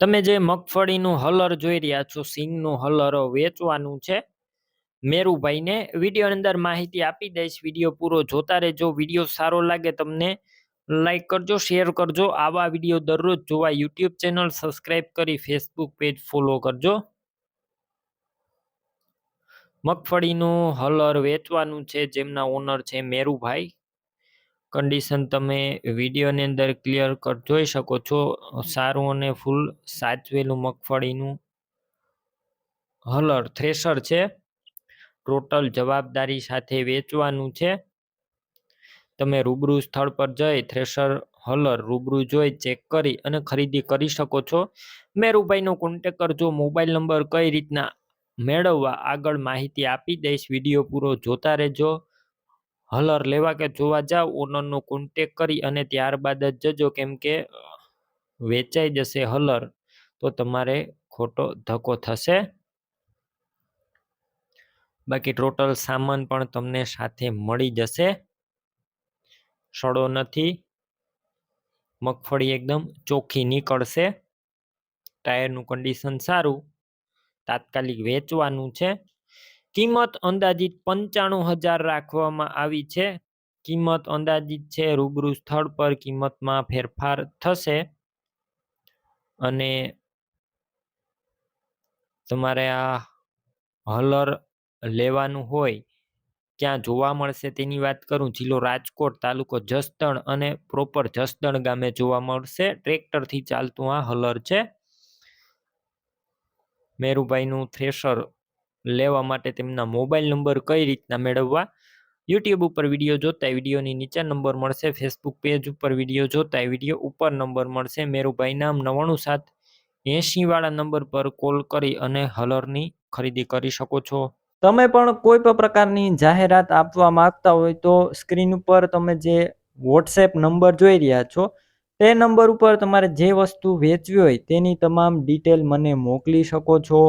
તમે જે મગફળીનું હલર જોઈ રહ્યા છો, સિંગનું હલર વેચવાનું છે, મેરુભાઈને વીડિયો અંદર માહિતી આપી દઈશ. વીડિયો પૂરો જોતા રહેજો. વીડિયો સારો લાગે તમને લાઈક કરજો, શેર કરજો. આવા વીડિયો દરરોજ જોવા યુટ્યુબ ચેનલ સબસ્ક્રાઈબ કરી ફેસબુક પેજ ફોલો કરજો. મગફળીનું હલર વેચવાનું છે, જેમના ઓનર છે મેરુભાઈ. કન્ડિશન તમે વિડીયોની અંદર ક્લિયર કટ જોઈ શકો છો. સારું અને ફૂલ સાચવેલું મગફળીનું હલર થ્રેશર છે. ટોટલ જવાબદારી સાથે વેચવાનું છે. તમે રૂબરૂ સ્થળ પર જઈ થ્રેશર, હલર રૂબરૂ જોઈ ચેક કરી અને ખરીદી કરી શકો છો. મેરુભાઈનો કોન્ટેક કરજો મોબાઈલ નંબર કઈ રીતના મેળવવા આગળ માહિતી આપી દઈશ. વીડિયો પૂરો જોતા રહેજો. હલર લેવા કે જોવા જાવ ઓનરનો કોન્ટેક કરી અને ત્યારબાદ જ જજો કેમ કે વેચાઈ જશે હલર. તો તમારે ખોટો ધક્કો થશે. બાકી ટોટલ સામાન પણ તમને સાથે મળી જશે. સડો નથી. મગફળી એકદમ ચોખ્ખી નીકળશે. ટાયરનું કન્ડિશન સારું. તાત્કાલિક વેચવાનું છે. કિંમત અંદાજિત પંચાણું હજાર રાખવામાં આવી છે. કિંમત અંદાજિત છે, રૂબરૂ સ્થળ પર કિંમતમાં ફેરફાર થશે. અને તમારે આ હલર લેવાનું હોય, ક્યાં જોવા મળશે તેની વાત કરું. જિલ્લો રાજકોટ તાલુકો જસદણ અને પ્રોપર જસદણ ગામે જોવા મળશે. ટ્રેક્ટરથી ચાલતું આ હલર છે. મેરુભાઈનું થ્રેશર લેવા માટે તેમના મોબાઈલ નંબર કઈ રીતના મેળવવા? યુટ્યુબ ઉપર વીડિયો જોતા વિડીયોની નીચે નંબર મળશે, ફેસબુક પેજ ઉપર વીડિયો જોતા વીડિયો ઉપર નંબર મળશે. મેરુભાઈ નામ નવાણું સાત એંશીવાળા નંબર પર કોલ કરી અને હલરની ખરીદી કરી શકો છો. તમે પણ કોઈ પણ પ્રકારની જાહેરાત આપવા માંગતા હોય તો સ્ક્રીન ઉપર તમે જે વોટ્સએપ નંબર જોઈ રહ્યા છો, તે નંબર ઉપર તમારે જે વસ્તુ વેચવી હોય તેની તમામ ડિટેલ મને મોકલી શકો છો.